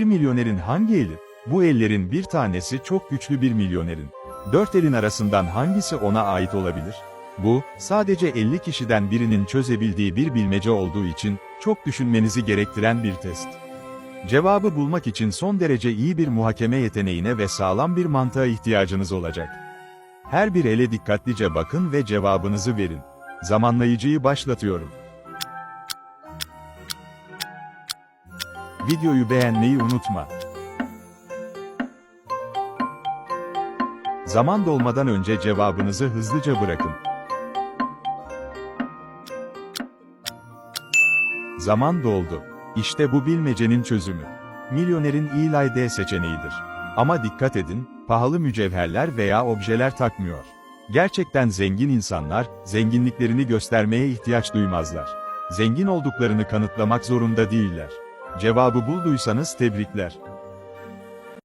Bir milyonerin hangi eli? Bu ellerin bir tanesi çok güçlü bir milyonerin. Dört elin arasından hangisi ona ait olabilir? Bu, sadece 50 kişiden birinin çözebildiği bir bilmece olduğu için, çok düşünmenizi gerektiren bir test. Cevabı bulmak için son derece iyi bir muhakeme yeteneğine ve sağlam bir mantığa ihtiyacınız olacak. Her bir ele dikkatlice bakın ve cevabınızı verin. Zamanlayıcıyı başlatıyorum. Videoyu beğenmeyi unutma. Zaman dolmadan önce cevabınızı hızlıca bırakın. Zaman doldu. İşte bu bilmecenin çözümü. Milyonerin Eli D seçeneğidir. Ama dikkat edin, pahalı mücevherler veya objeler takmıyor. Gerçekten zengin insanlar, zenginliklerini göstermeye ihtiyaç duymazlar. Zengin olduklarını kanıtlamak zorunda değiller. Cevabı bulduysanız tebrikler.